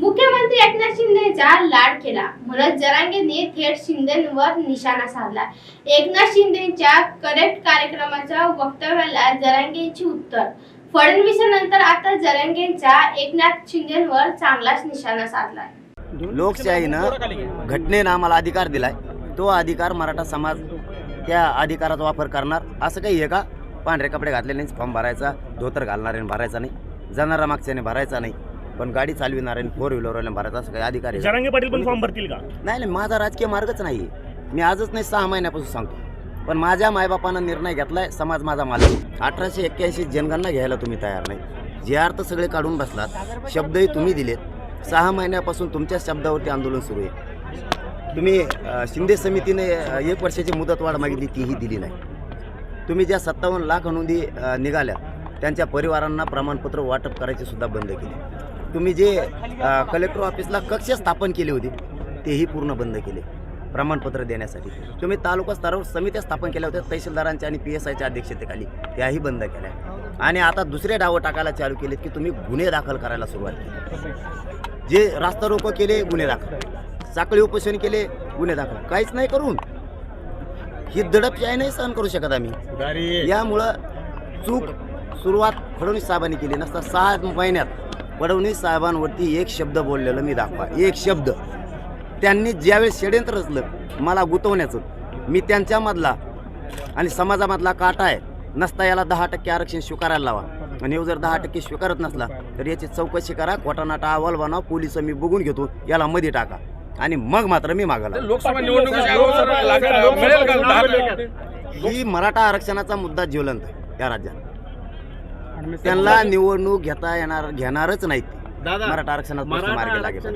मुख्यमंत्री एकनाथ शिंदेचा लाड केला. म्हणत जरांगेंनी थेट शिंदेवर निशाणा साधला. एकनाथ शिंदेच्या करेक्ट कार्यक्रमाच्या वक्तव्याला जरांगेची उत्तर. फडणवीसानंतर आता जरांगेंचा एकनाथ शिंदेवर चांगलाच निशाणा साधला लोकशाहीनं घटनेनं आम्हाला अधिकार दिलाय. तो अधिकार मराठा समाज त्या अधिकाराचा वापर करणार. असं काही आहे का? पांढरे कपडे घातलेले फॉर्म भरायचा धोतर घालणाऱ्याने भरायचा नाही. जाणारा मागच्याने भरायचा नाही. पण गाडी चालविणाऱ्याने फोर व्हीलरवाल्याने भरायचा असं काही अधिकार आहे? जरांगे पाटील पण फॉर्म भरतील का? नाही नाही माझा राजकीय मार्गच नाही. मी आजच नाही सहा महिन्यापासून सांगतो. पण माझ्या मायबापानं निर्णय घेतलाय समाज माझा मालक. अठराशे एक्क्याऐंशी जनगणना घ्यायला तुम्ही तयार नाही. जे अर्थ सगळे काढून बसलात शब्दही तुम्ही दिलेत. सहा महिन्यापासून तुमच्या शब्दावरती आंदोलन सुरू आहे. तुम्ही शिंदे समितीने एक वर्षाची मुदतवाढ मागितली तीही दिली नाही. तुम्ही ज्या सत्तावन्न लाख अनुदी अ, निघाल्या त्यांच्या परिवारांना प्रमाणपत्र वाटप करायचे सुद्धा बंद केले. तुम्ही जे कलेक्टर ऑफिसला कक्ष स्थापन केले होते तेही पूर्ण बंद केले प्रमाणपत्र देण्यासाठी. तुम्ही तालुका स्तरावर समित्या स्थापन केल्या होत्या तहसीलदारांच्या आणि पी एस आयच्या अध्यक्षतेखाली. त्याही बंद केल्या. आणि आता दुसरे डावं टाकायला चालू केलेत की तुम्ही गुन्हे दाखल करायला सुरुवात केली. जे रास्ता रोको केले गुन्हे दाखल. साखळी उपोषण केले गुन्हे दाखल. काहीच नाही करून. ही दडपशाही नाही सहन करू शकत आम्ही. यामुळं चूक सुरुवात फडणवीस साहेबांनी केली नसता सहा महिन्यात फडणवीस साहेबांवरती एक शब्द बोललेलं मी दाखवा. एक शब्द. त्यांनी ज्यावेळेस षडयंत्र रचलं मला गुतवण्याचं मी त्यांच्यामधला आणि समाजामधला काटा आहे नसता याला दहा टक्के आरक्षण स्वीकारायला लावा. आणि हे जर दहा टक्के स्वीकारत नसला तर याची चौकशी करा खोटानाटा अहवाल बनवा पोलीस मी बघून घेतो याला मध्ये टाका. आणि मग मात्र मी दहा ही मराठा आरक्षणाचा मुद्दा ज्वलंत आहे या राज्यात. त्यांना निवडणूक घेता येणार घेणारच नाहीत ते. मराठा आरक्षणात प्रश्न मार्गी लागेल.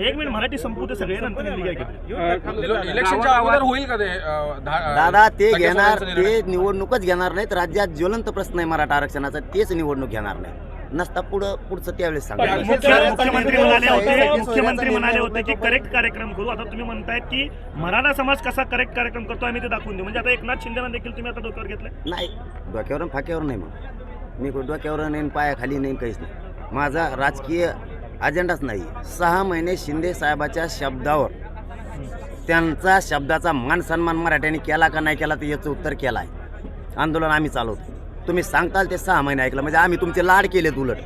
एक मिनिट मराठी संपू दे सगळे नंतर निर्णय घ्या की. इलेक्शनच्या अगोदर होईल का ते अं, दहा- दादा ते टक्के घेणार निर्णय? ते निवडणूकच घेणार नाहीत. राज्यात ज्वलंत प्रश्न आहे मराठा आरक्षणाचा तेच निवडणूक घेणार नाही नसता पुढं पुढचं त्यावेळेस सांगा. मुख्य- मुख्यमंत्री म्हणाले होते मुख्यमंत्री म्हणाले होते की करेक्ट कार्यक्रम करू. आता तुम्ही म्हणतायत की मराठा समाज कसा करेक्ट कार्यक्रम करतो आम्ही ते दाखवून देऊ. म्हणजे आता एकनाथ शिंदेना देखील तुम्ही आता डोक्यावर घेतलंय? नाही डोक्यावर फाक्यावर नाही मग मी कुठं डोक्यावर नाही पायाखाली नाही काहीच नाही. माझा राजकीय अजेंडाच नाही. सहा महिने शिंदे साहेबाच्या शब्दावर त्यांचा शब्दाचा मान सन्मान मराठ्यांनी केला का नाही केला तर याचं उत्तर केलं आहे आंदोलन आम्ही चालवतो. तुम्ही सांगताल ते सहा महिने ऐकलं म्हणजे आम्ही तुमचे लाड केलेत उलट.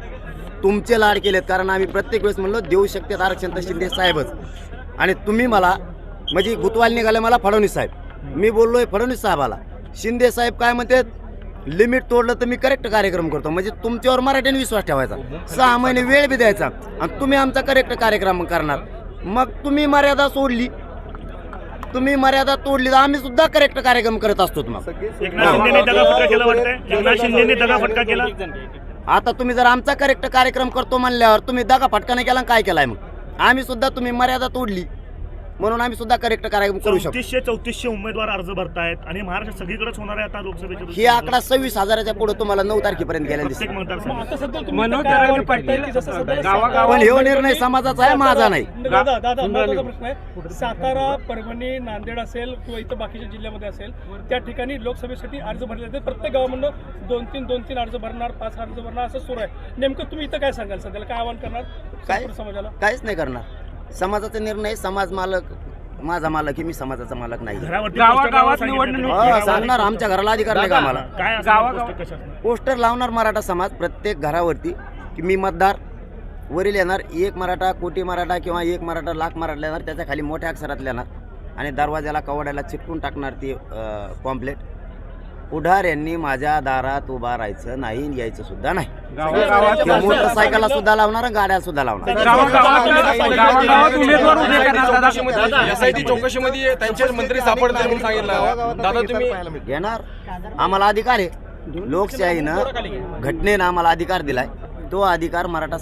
तुमचे लाड केलेत कारण आम्ही प्रत्येक वेळेस म्हणलो देऊ शकतात आरक्षण तर शिंदे साहेबच. आणि तुम्ही मला म्हणजे गुतवाल निघाले मला फडणवीस साहेब. मी बोललोय फडणवीस साहेबाला. शिंदे साहेब काय म्हणतात? लिमिट तोडलं तर मी करेक्ट कार्यक्रम करतो. म्हणजे तुमच्यावर मराठ्याने विश्वास ठेवायचा. सहा महिने वेळ बी द्यायचा. आणि तुम्ही आमचा करेक्ट कार्यक्रम करणार. मग तुम्ही मर्यादा सोडली. तुम्ही मर्यादा तोडली तर आम्ही सुद्धा करेक्ट कार्यक्रम करत असतो आता तुम्ही जर आमचा करेक्ट कार्यक्रम करतो म्हणल्यावर तुम्ही दगा फटका नाही केला काय केलाय मग? आम्ही सुद्धा तुम्ही मर्यादा तोडली. म्हणून आम्ही सुद्धा करेक्ट कार्यक्रम करू शकतो. चौतीसशे चौतीसशे उमेदवार अर्ज भरतायत आणि महाराष्ट्र सगळीकडेच होणार आहे आता लोकसभेच्या ही आकडा सव्वीस हजाराच्या पुढे तुम्हाला नऊ तारखेपर्यंत गेल्या प्रत्येक दिसतो मतदारसंघात मनोज जरांगे पाटील गावागावात पण हे निर्णय समाजाचा आहे माझा नाही. दादा दादा महत्त्वाचा प्रश्न आहे. सातारा परभणी नांदेड असेल किंवा इतर बाकीच्या जिल्ह्यामध्ये असेल त्या ठिकाणी लोकसभेसाठी अर्ज भरले जाते प्रत्येक गावामधनं दोन तीन दोन तीन अर्ज भरणार पाच अर्ज भरणार असं सुरू आहे. नेमकं तुम्ही इथं काय सांगाल सध्याला? काय आवाहन करणार काय? संपूर्ण समाजाला? काहीच नाही करणार. समाजाचा निर्णय समाज मालक माझा मालक आहे मी समाजाचा मालक नाही. गावागावात. निवडणूक- हो, सांगणार आमच्या घराला अधिकार नाही का आम्हाला? काय असं गावागावात- पोस्टर लावणार मराठा समाज प्रत्येक घरावरती की मी मतदार वरील येणार एक मराठा कोटी मराठा किंवा एक मराठा लाख मराठा येणार त्याच्याखाली मोठ्या अक्षरात लिहिणार आणि दरवाजाला कवड्याला चिटकून टाकणार ती पॉम्पलेट पुढार यांनी माझ्या दारात उभा राहायचं नाही आणि यायचं सुद्धा नाही. मोटरसायकलला सुद्धा लावणार गाड्या सुद्धा लावणार. चौकशीमध्ये चौकशीमध्ये त्यांचे मंत्री म्हणून सांगितलं. दादा तुम्ही घेणार आम्हाला अधिकार आहे. लोकशाहीनं घटनेनं आम्हाला अधिकार दिलाय. तो अधिकार मराठा